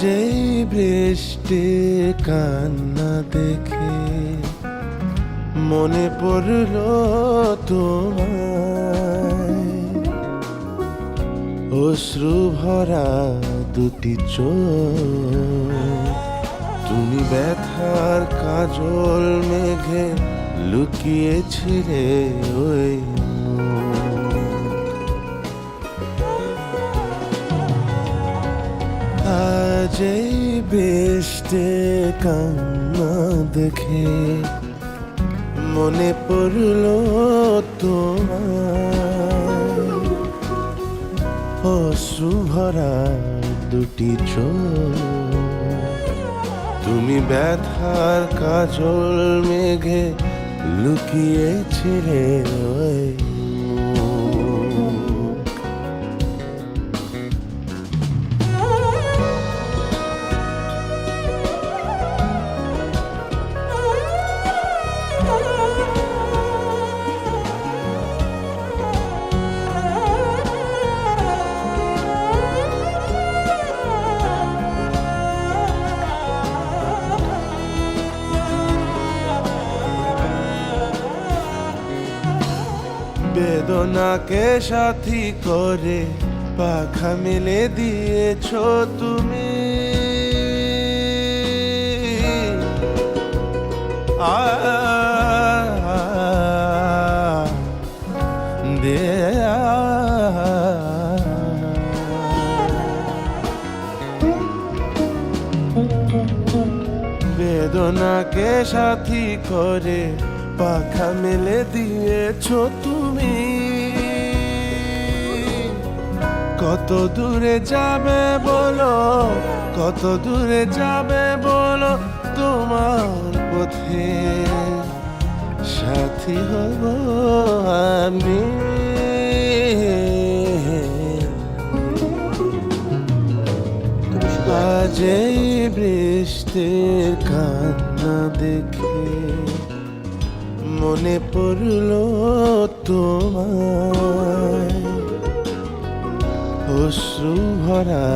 যেই বৃষ্টি কান্না দেখে মনে পড়ল তোমায় অশ্রু ভরা দুটি চোখ তুমি ব্যথার কাজল মেঘে লুকিয়েছিলে ওই এই বৃষ্টি কান্না দেখে মনে পড়ল তোমার। অশ্রু ভরা দুটি চোখ। তুমি ব্যথার কাজল মেঘে লুকিয়েছিলে ওই বেদনাকে সাথী করে পাখা মেলে দিয়েছ তুমি। বেদনাকে সাথী করে পাখা মেলে দিয়েছ তুমি। কত দূরে যাবে বলো, কত দূরে যাবে বলো তোমার পথে। সাথী হব আমি। আজ বৃষ্টির কান্না দেখে মনে পড়ল তোমায়। অশ্রু ভরা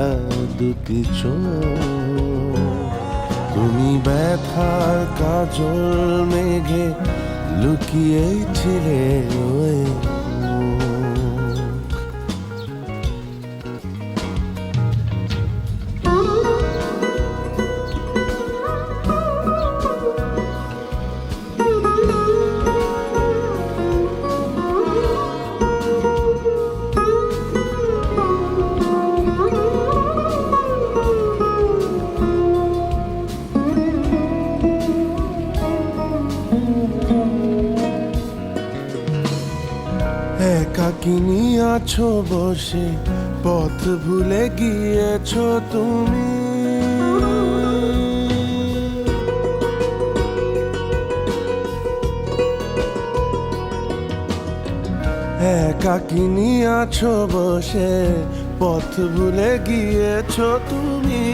দুটি তুমি ব্যথার কাজল মেঘে লুকিয়েছিলে ওই একাকিনী আছো বসে, পথ ভুলে গিয়েছো তুমি। একাকিনী আছো বসে, পথ ভুলে গিয়েছো তুমি।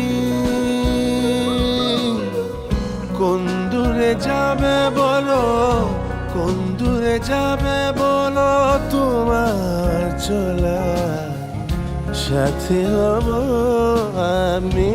কোন দূরে যাবে বলো, কোন দূরে যাবে বলো? চলা সাথে হব আমি।